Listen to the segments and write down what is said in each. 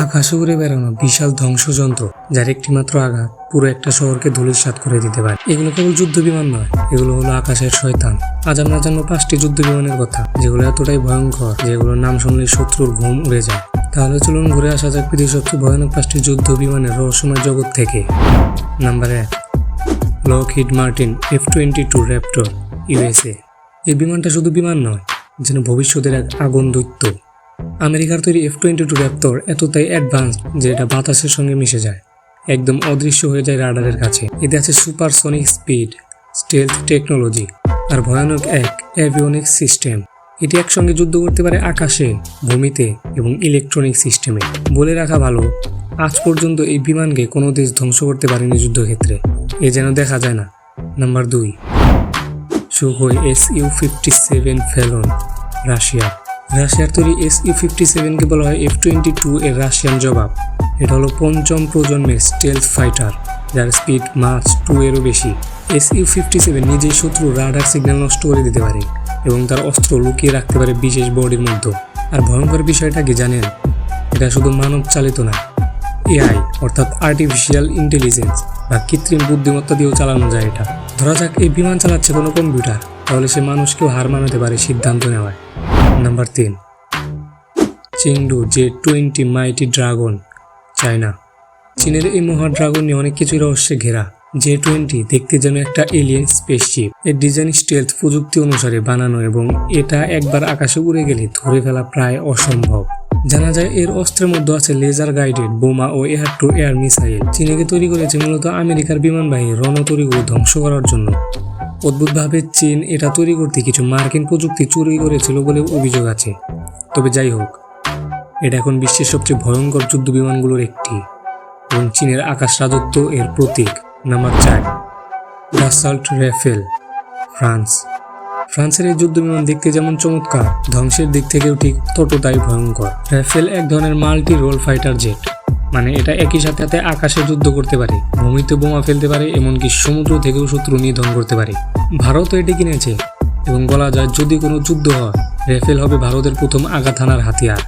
আকাশে উড়ে বেড়ানো বিশাল ধ্বংসযন্ত্র, যার একটি মাত্র আঘাত পুরো একটা শহরকে ধূলিসাৎ করে দিতে পারে। এগুলো কেবল যুদ্ধ বিমান নয়, এগুলো হলো আকাশের শয়তান। আজ আমরা জানব পাঁচটি যুদ্ধ বিমানের কথা, যেগুলো এতটাই ভয়ঙ্কর, যেগুলোর নাম শুনলে শত্রুর ঘুম উড়ে যায়। তাহলে চলুন ঘুরে আসা যাক পৃথিবীর সবচেয়ে ভয়ানক পাঁচটি যুদ্ধ বিমানের রহস্যময় জগৎ থেকে। নাম্বার এক Lockheed Martin F twenty two Raptor USA এই বিমানটা শুধু বিমান নয়, যেন ভবিষ্যতের এক আগুন দৈত্য আমেরিকার তৈরি এফ টোয়েন্টি টু র্যাপটর এতটাই অ্যাডভান্স যে এটা বাতাসের সঙ্গে মিশে যায়। একদম অদৃশ্য হয়ে যায় রাডারের কাছে। এতে আছে সুপারসনিক স্পিড স্টেলথ টেকনোলজি আর ভয়ানক এক অ্যাভিওনিক সিস্টেম এটি একসঙ্গে যুদ্ধ করতে পারে আকাশে, ভূমিতে এবং ইলেকট্রনিক সিস্টেমে বলে রাখা ভালো, আজ পর্যন্ত এই বিমানকে কোনো দেশ ধ্বংস করতে পারেনি যুদ্ধক্ষেত্রে। এ যেন দেখা যায় না। নাম্বার দুই Sukhoi S U fifty seven Felon Russia রাশিয়ার তৈরি এস ইউ ফিফটি সেভেনকে বলা হয় এফ টোয়েন্টি টু এর রাশিয়ান জবাব। এটা হলো পঞ্চম প্রজন্মের স্টেলথ ফাইটার যার স্পিড মাছ টু এরও বেশি। এস ইউ ফিফটি সেভেন নিজেই শত্রু রাডার সিগন্যাল নষ্ট করে দিতে পারে এবং তার অস্ত্র লুকিয়ে রাখতে পারে বিশেষ বডির মধ্যে। আর ভয়ঙ্কর বিষয়টা কি জানেন? এটা শুধু মানব চালিত না এআই অর্থাৎ আর্টিফিশিয়াল ইন্টেলিজেন্স বা কৃত্রিম বুদ্ধিমত্তা দিয়েও চালানো যায় এটা। ধরা যাক এই বিমান চালাচ্ছে কোনো কম্পিউটার তাহলে সে মানুষকেও হার মানাতে পারে সিদ্ধান্ত নেওয়ায়। নাম্বার তিন Chengdu J twenty Mighty Dragon China চীনের এই মহা ড্রাগন নিয়ে অনেক কিছুই রহস্যে ঘেরা। জে টোয়েন্টি দেখতে যেন একটা এলিয়েন স্পেসশিপ এর ডিজাইন স্টেলথ প্রযুক্তি অনুসারে বানানো এবং এটা একবার আকাশে উড়ে গেলে ধরে ফেলা প্রায় অসম্ভব। জানা যায় এর অস্ত্রের মধ্যে আছে লেজার গাইডেড বোমা ও এয়ার টু এয়ার মিসাইল চীনকে তৈরি করেছে মূলত আমেরিকার বিমান বাহিনী রণতরীগুলো ধ্বংস করার জন্য। অদ্ভুতভাবে চীন এটা তৈরি করতে কিছু মার্কিন প্রযুক্তি চুরি করেছিল বলে অভিযোগ আছে। তবে যাই হোক, এটা এখন বিশ্বের সবচেয়ে ভয়ঙ্কর যুদ্ধ বিমানগুলোর একটি। এবং চীনের আকাশ রাজত্ব এর প্রতীক নাম্বার চার ডাসাল্ট রেফেল, ফ্রান্স। ফ্রান্সের এই যুদ্ধ বিমান দেখতে যেমন চমৎকার, ধ্বংসের দিক থেকেও ঠিক ততটাই ভয়ঙ্কর। রেফেল এক ধরনের মাল্টি রোল ফাইটার জেট। মানে এটা একই সাথে সাথে আকাশে যুদ্ধ করতে পারে, ভূমিতে বোমা ফেলতে পারে, এমনকি সমুদ্র থেকেও শত্রু নিধন করতে পারে। ভারতও এটি কিনেছে এবং বলা যায় যদি কোনো যুদ্ধ হয়, রেফেল হবে ভারতের প্রথম আঘাত হানার হাতিয়ার।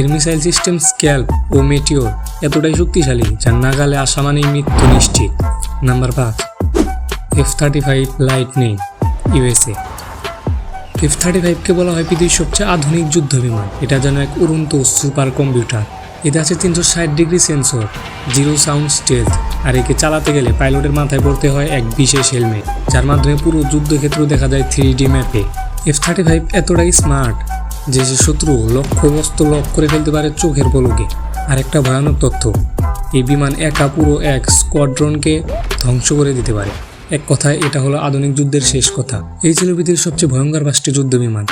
এর মিসাইল সিস্টেম স্ক্যাল্প ও মেটিওর এতটাই শক্তিশালী যার নাগালে আসা মানেই মৃত্যু নিশ্চিত। নাম্বার পাঁচ F thirty five Lightning USA F thirty ফাইভকে বলা হয় পৃথিবীর সবচেয়ে আধুনিক যুদ্ধ বিমান। এটা যেন এক উড়ন্ত সুপার কম্পিউটার এতে আছে তিনশো ষাট degree sensor, zero sound stage আর একে চালাতে গেলে পাইলটের মাথায় পড়তে হয় এক বিশেষ হেলমেট, যার মাধ্যমে পুরো যুদ্ধক্ষেত্র দেখা যায় থ্রি ডি ম্যাপে। এফ থার্টি ফাইভ এতটাই স্মার্ট, যে সে শত্রু লক্ষ্য বস্তু লক করে ফেলতে পারে চোখের পলকে। আর একটা ভয়ানক তথ্য, এই বিমান একা পুরো এক স্কোয়াড্রনকে ধ্বংস করে দিতে পারে। এক কথায়, এটা হলো আধুনিক যুদ্ধের শেষ কথা। এই ছিল পৃথিবীর সবচেয়ে ভয়ঙ্কর পাঁচটি যুদ্ধ বিমান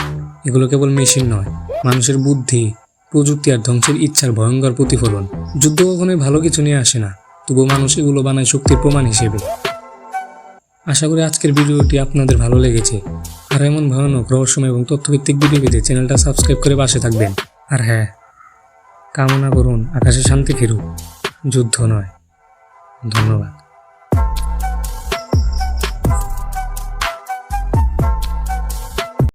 এগুলো কেবল মেশিন নয়, মানুষের বুদ্ধি প্রযুক্তি আর ধ্বংসের ইচ্ছার ভয়ঙ্কর প্রতিফলন। যুদ্ধ কখনোই ভালো কিছু নিয়ে আসে না। তবুও মানুষ এগুলো বানায় শক্তির প্রমাণ হিসেবে। আশা করি আজকের ভিডিওটি আপনাদের ভালো লেগেছে। আর এমন ভয়ানক রহস্যময় এবং তথ্যভিত্তিক ভিডিও পেতে চ্যানেলটা সাবস্ক্রাইব করে পাশে থাকবেন। আর হ্যাঁ কামনা করুন আকাশে শান্তি ফিরুক। যুদ্ধ নয়। ধন্যবাদ।